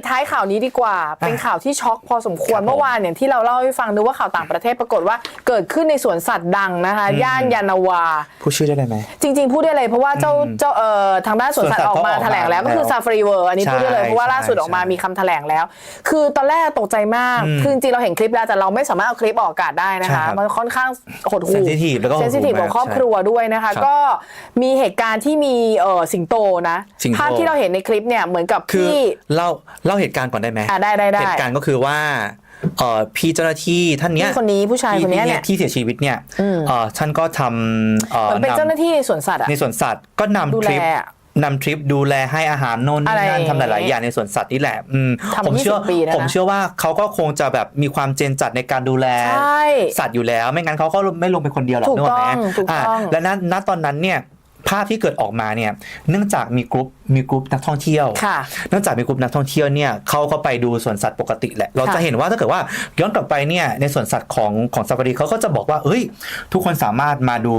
ปิดท้ายข่าวนี้ดีกว่า เป็นข่าวที่ช็อกพอสมควรครับผมเมื่อวานอย่างที่เราเล่าให้ฟังดูว่าข่าวต่างประเทศปรากฏว่าเกิดขึ้นในสวนสัตว์ดังนะคะ ย่านยานนาวาผู้ชื่อได้เลยไหมจริง ๆ พูดได้เลยเพราะว่าเจ้าเจ้าเอ่อทางด้านสวนสัตว์สวนสัตว์ออกมาเขาออกมาแถลงแล้วก็คือแล้วซาฟารีเวิร์อันนี้พูดได้เลยใช่เพราะว่าล่าสุดออกมาใช่มีคำแถลงแล้ว คือตอนแรกตกใจมากอืมคือจริงๆเราเห็นคลิปแล้วแต่เราไม่สามารถเอาคลิปออกอากาศได้นะใช่คะครับมันค่อนข้างหดหู่ Sensitive แล้วก็หดหู่เซนซิทีฟของมากครอบครัวด้วยนะคะครับก็มีเหตุการณ์ที่มีเอ่อสิงโตนะสิงโตภาพที่เราเห็นในคลิปเนี่ยเหมือนกับคือพี่เล่าเล่าเหตุการณ์ก่อนได้ไหมอะได้ได้ได้เหตุการณ์ก็คือว่าเอ่อพี่เจ้าหน้าที่ท่านเนี้ยพี่คนนี้ผู้ชายคนเนี้ยเนี่ยที่เสียชีวิตเนี่ยอืมเอ่อท่านก็ทำเอ่อเหมือนเป็นนำเจ้าหน้าที่ในสวนสัตว์อะในสวนสัตว์ก็นำดูทแลริปอะนำทริปดูแลให้อาหารโน่นอะไรนี่นั่นทำหอย่างลายเงี้ยๆ อย่างในสวนสัตว์นี่แหละอืมทำผมเชื่อ20ปีแล้วนะผมเชื่อว่าเขาก็คงจะแบบมีความเจนจัดในการดูแลใช่สัตว์อยู่แล้ว ไม่งั้นเขาก็ไม่ลงเป็นคนเดียวหรอกถูกนึกออกไหมต้องถูกต้องะและณณตอนนั้นเนี่ย ภาพที่เกิดออกมาเนี่ยเนื่องจากมีกรุ๊ปมีกรุ๊ปนักท่องเที่ยวค่ะเนื่องจากมีกลุ่มนักท่องเที่ยวเนี่ยเขาก็ไปดูสวนสัตว์ปกติแหละ เราค่ะจะเห็นว่าถ้าเกิดว่าย้อนกลับไปเนี่ยในสวนสัตว์ของของซาฟารีเขาก็จะบอกว่าเอ้ย ทุกคนสามารถมาดู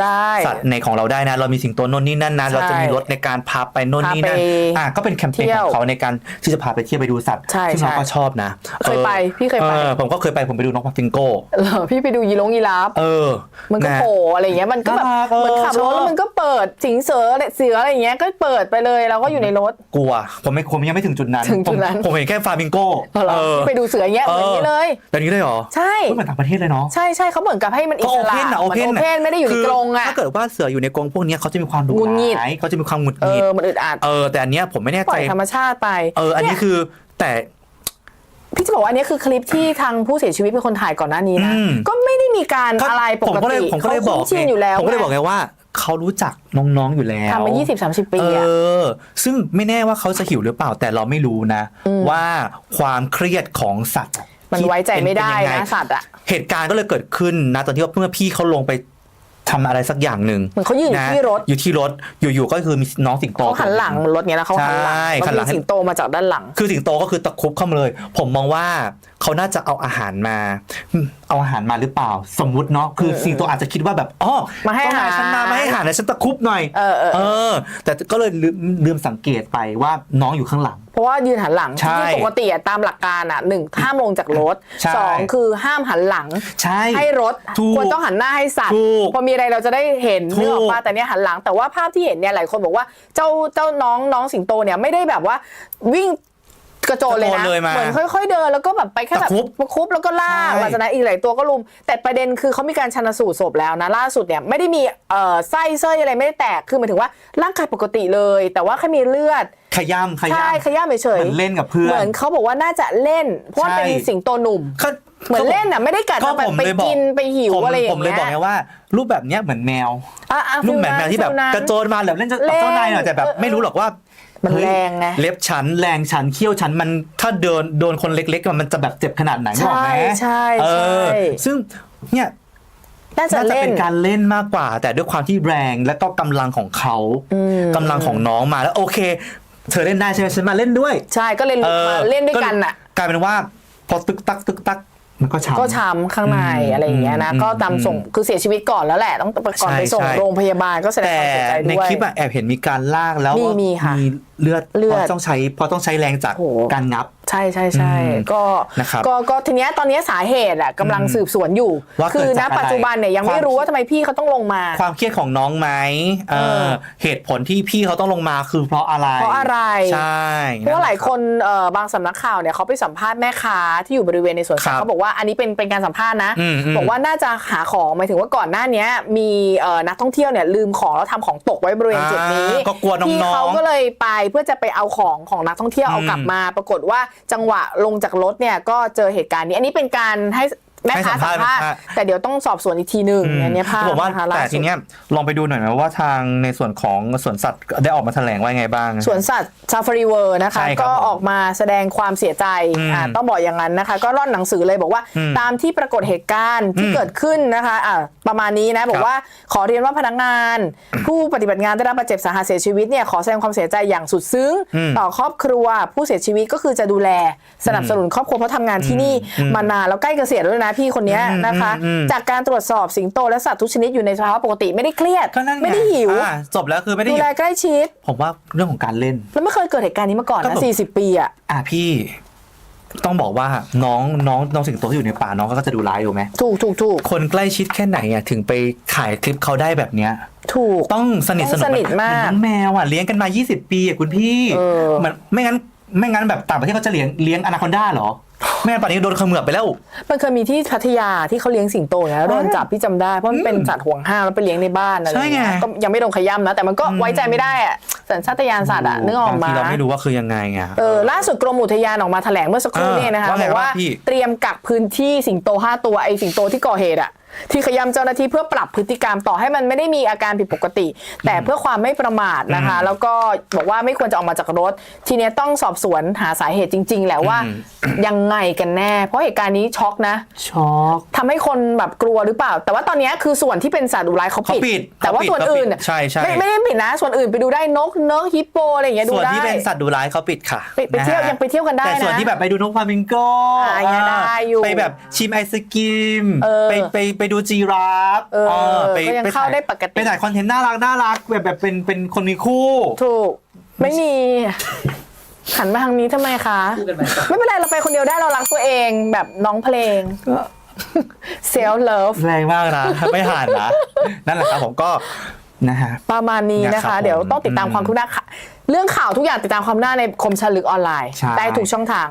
ได้สัตว์ในของเราได้นะ เรามีสิงโตโน่นนี่นั่นนะใช่เราจะมีรถในการพาไปโน่นนี่นั่นพาไปอะก็เป็นแคมเปญเที่ยวของเขาในการที่จะพาไปเที่ยวไปดูสัตว์ใช่ซึ่งเราใช่ก็ชอบนะเคยไปพี่เคยไปออผมก็เคยไปผมไปดูนกฟาฟิงโก้เหรอพี่ไปดูยีลงยีราฟเออมันก็ะโผล่อะไรอย่างเงี้ยมันก็แบบน่ารักเออเหมือนขับรถชอบแล้วมันก็เปิดสิงเสือเสืออะไรอย่างเงี้ยก็เปิดไปเลยเราก็อยู่ในรถ กลัว ผมไม่ผมยังไม่ถึงจุดนั้นถึงจุดนั้น ผมผมเห็นแค่ฟาฟิงโก้เหรอที่ไปดูเสืออย่างเงี้ยเหมือนนี้เลย แบบนี้เลยเหรอใช่ เหมือนต่างประเทศเลยเนาะ ใช่ใช่เขาเหมือนกับให้มันอิก็สโอระเพนอะโอเพนมันโอเพนไม่ได้อยู่ในคืกรงอะถ้าเกิดว่าเสืออยู่ในกรงพวกเนี้ยเขาจะมีความดุหงุดหงิด ร้ายเขาจะมีความหงุดเอหงิดอมันอึดอัดเออแต่อันเนี้ยผมไม่แน่ปล่ใจอยธรรมชาติไปเอออันนี้ยคือแต่ พี่จะบอกว่าอันนี้คือคลิปที่ทางผู้เสียชีวิตเป็นคนถ่ายก่อนหน้านี้นะอืม ก็ไม่ได้มีการอะไรปผมกก็เลยติผมก็เลยบอกขาคุ้นชินอยู่แล้วผมก็เลยบอกไงว่า เขารู้จักน้องๆอยู่แล้วทำมา20-30ปีเออะอซึ่งไม่แน่ว่าเขาจะหิวหรือเปล่าแต่เราไม่รู้นะ ว่าความเครียดของสัตว์ มันที่ไว้ใจไม่ได้เป็ยังงนะสัตว์อะเหตุการณ์ก็เลยเกิดขึ้นนะตอนที่ว่าเมื่อพี่เขาลงไปทำอะไรสักอย่างหนึ่งเหมือนเขายืนอยู่นะที่รถ อยู่ที่รถ อยู่ๆ ก็คือมีน้องสิงโตเขาหันหลังรถเงี้ยแล้วเขาหันหลังใช่แล้วหันหลังมีสิงโตมาจากด้านหลัง คือสิงโตก็คือตะครุบเข้ามาเลย ผมมองว่า เขาน่าจะเอาอาหารมาอืมเอาอาหารมาหรือเปล่า สมมุติเนาะคือสิงโตอาจจะคิดว่าแบบอ๋อมาให้เจ้นยอาหาร ฉันมามาให้อาหารนะฉันตะครุบหน่อย เออเออเอออ แต่ก็เลยลืมลืมสังเกตไปว่าน้องอยู่ข้างหลัง เพราะว่ายืนหันหลังใช่ที่ปกติอะตามหลักการอะหนึ่งห้ามลงจากรถใช่ สองคือห้ามหันหลัง ใช่ ให้รถถูกควรต้องหันหน้าให้สัตว์ถูกพอมีอะไรเราจะได้เห็นถูกนึกออกปะแต่เนี้ยหันหลังแต่ว่าภาพที่เห็นเนี่ยหลายคนบอกว่าเจ้าเจ้าน้องน้องสิงโตเนี่ยไม่ได้แบบว่าวิ่ง กระโจนเลยกระนะโจนเลยมาเหมือนค่อย ๆ เดินแล้วก็แบบไปแค่แบบตะครุบประคุบแล้วก็ลากใช่ หลังจากนั้นอีกหลายตัวก็ลุม แต่ประเด็นคือเขามีการชันสูตรศพแล้วนะล่าสุดเนี่ยไม่ได้มีเอ่อไส้เส้ยอะไรไม่ได้แตกคือหมายถึงว่าร่างกายปกติเลย แต่ว่าแค่มีเลือดขย้ำขใช่ย้ำ ขย้ำเฉยเหมือนเล่นกับเพื่อนเหมือนเขาบอกว่าน่าจะเล่น เพราะว่าใช่ เป็นสิงโตหนุ่ม ก็เหมือนเล่นอะไม่ได้กัดก็จะแบบผมไปเลยบอกกินไปหิวผมอะไรอย่างผมเลยเงี้บอกไงยว่า รูปแบบเนี้ยเหมือนแมว อะอะรูปแบบแมวที่แบบฟิลนั้น กระโจนมาแบบเล่นจะเล่นเจ้านายหน่อยแต่แบบเออไม่รู้หรอกว่า มันเฮ้ยแรงไงเล็บฉันแรงฉันเขี้ยวฉันมันถ้าเดินโดนคนเล็กๆมันจะแบบเจ็บขนาดไหนนึกออกไหมใช่ใช่เออใช่ซึ่งเนี่ยน่าจะน่าจะเล่เป็นนการเล่นมากกว่า แต่ด้วยความที่แรงและก็กำลังของเขาอืมกำลังของน้องมาแล้วโอเค เธอเล่นได้ใช่ไหมฉันมาเล่นด้วย ใช่ก็เลยออมาเล่นด้วยกันอะกลายเป็นว่าพอตึกตักตึกตัก มันก็ช้ำ ก็ช้ำข้างในอืมอะไรอย่างเงี้ยนะอืมก็ตามส่งคือเสียชีวิตก่อนแล้วแหละต้องก่อนใช่ไปส่งใช่โรงพยาบาลก็แสดงแต่ความเสียใจในด้วยคลิปอะแอบเห็นมีการลากแล้วมีมีค่ะเลือดเลือดพราะต้องใช้เพราะต้องใช้แรงจากโอ้โหการงับ ใช่ใช่ใช่อืมก็นะครับก็ก็ทีเนี้ยตอนเนี้ยสาเหตุอะกำลังสืบสวนอยู่ ว่าเกิดคือณจากอะไรปัจจุบันเนี่ยยังไม่ความรู้ว่าทำไมพี่เขาต้องลงมา ความเครียดของน้องไหมเอเอออเหตุผลที่พี่เขาต้องลงมาคือเพราะอะไรเพราะอะไร ใช่เพราะว่าหลายคนเอ่อบางสำนักข่าวเนี่ยเขาไปสัมภาษณ์แม่ค้าที่อยู่บริเวณในสวนสัตครัว์บเขาบอกว่าอันนี้เป็นเป็นการสัมภาษณ์นะอืมอืมบอกว่าน่าจะหาของหมายถึงว่าก่อนหน้าเนี้ยมีเอ่อนักท่องเที่ยวเนี่ยลืมของแล้วทำของตกไว้บริเวณจุดนี้อ่าก็กลัวน้องๆพี่เขาก็เลยไปเพื่อจะไปเอาของของนักท่องเที่ยวเอาอืมกลับมา ปรากฏว่าจังหวะลงจากรถเนี่ยก็เจอเหตุการณ์นี้ อันนี้เป็นการให้ แม่ค้าให้สัสัมมภาภาษษณ์ณ์แต่เดี๋ยวต้องสอบสวนอีกทีหนึ่งอันเนี้ยภาพผมว่านะคะล่าแต่สุทีดเนี้ยลองไปดูหน่อยนะว่าทางในส่วนของสวนสัตว์ได้ออกมาแถลงว่าไงบ้าง สวนสัตว์ซาฟารีเวิร์นะคะ ใช่ครับก็ออกมาแสดงความเสียใจอืมอ่าต้องบอกอย่างนั้นนะคะ ก็ร่อนหนังสือเลยบอกว่า อืมตามที่ปรากฏเหตุการณ์ที่อืมเกิดขึ้นนะคะอ่าประมาณนี้นะบอกว่าขอเรียนว่าพนักงาน ผู้ปฏิบัติงานได้รับบาดเจ็บสาหัสเสียชีวิตเนี่ยขอแสดงความเสียใจอย่างสุดซึ้งอืมต่อครอบครัวผู้เสียชีวิตก็คือจะดูแลสนับสนุนครอบครัวเพราะทำงานที่นี่อืมมานานแล้วใกล้เกษียณแล้วด้วยนะพี่คนเนี้ยอืมนะคะอืมอืมจากการตรวจสอบสิงโตและสัตว์ทุกชนิดอยู่ในสภาวะปกติไม่ได้เครียดก็นั่นงไม่ได้หิว อ่าจบแล้วคือไม่ได้ดูหิวแลใกล้ชิด ผมว่าเรื่องของการเล่น แล้วไม่เคยเกิดเหตุการณ์นี้มาก่อนก็นะแบบ สี่สิบปีอะ อะพี่ ต้องบอกว่าน้องน้องน้องสิงโตที่อยู่ในป่าน้องก็จะดูร้ายถูกไหมถูกถูกถูกคนใกล้ชิดแค่ไหนอะถึงไปถ่ายคลิปเขาได้แบบเนี้ย ถูก ต้องสนิทต้สองนสนิทเหมากเหอนน้องแมวอะเลี้ยงกันมา 20 ปีอะคุณพี่เออ มันไม่งั้นไม่งั้นแบบต่างประเทศเขาจะเลี้ยงเลี้ยงอนาคอนด้าเหรอ แม่ป่านนี้โดนเขมือบไปแล้ว มันเคยมีที่พัทยาที่เขาเลี้ยงสิงโตนะโดนจับพี่จำได้เพราะมันเป็นสัตว์ห่วงห้ามแล้วไปเลี้ยงในบ้านอะไรอย่างเงี้ยใช่ไงก็ยังไม่โดนขย้ำนะแต่มันก็ไว้ใจไม่ได้อะสัญชาตญาณสัตว์อะนึกออกบางมาทีเราไม่รู้ว่าคือยังไงอะเออล่าสุดกรมอุทยานออกมาแถลงเมื่อสักครู่เออเนี่ยนะคะว่าไงบอกว่าว่าพี่เตรียมกักพื้นที่สิงโต 5 ตัวไอสิงโตที่ก่อเหตุอะที่ขย้ำเจ้าหน้าที่เพื่อปรับพฤติกรรมต่อให้มันไม่ได้มีอาการผิดปกติ แต่เพื่อความไม่ประมาทนะคะ แล้วก็บอกว่าไม่ควรจะออกมาจากรถ ทีเนี้ยต้องสอบสวนหาสาเหตุจริง ๆ แหละว่า ยังไงกันแน่ เพราะเหตุการณ์นี้ช็อกนะช็อกทำให้คนแบบกลัวหรือเปล่า แต่ว่าตอนเนี้ยคือส่วนที่เป็นสัตว์ดุร้ายเขาเขาปิด แต่ว่าเขาปิดส่วนอื่นเขาปิดใช่ใช่ไม่ไม่ได้ปิดนะ ส่วนอื่นไปดูได้นกเนกฮิปโปอะไรอย่างเงี้ยดูส่วนได้ที่เป็นสัตว์ดุร้ายเขาปิดค่ะไปไปเที่ยวนะฮะยังไปเที่ยวกันได้แต่ส่วนนะที่แบบไปดูนกฟลามิงโกอ่ายังเได้อยู่ไปแบบชิมไอศกรีมเออไปไปไปดูจีราฟเออเออไปก็ยังไปเข้าถ่ายได้ปกติ ไปถ่ายคอนเทนต์น่ารักน่ารักแบบแบบเป็นเป็นคนมีคู่ ถูก ไม่มีหันมาทางนี้ทำไมคะ ไม่เป็นไร เราไปคนเดียวได้เรารักตัวเองแบบน้องเพลงเซลเลิฟแรงมากนะไม่ห่านนะนั่นแหละครับผมก็นะฮะประมาณนี้นะนะครัคะบเดี๋ยวต้องติดตามอืมความคืบหน้าค่ะเรื่องข่าวทุกอย่างติดตามความคืบหน้าในคมชนลึกออนไลน์ใช่ได้ทุกช่องทาง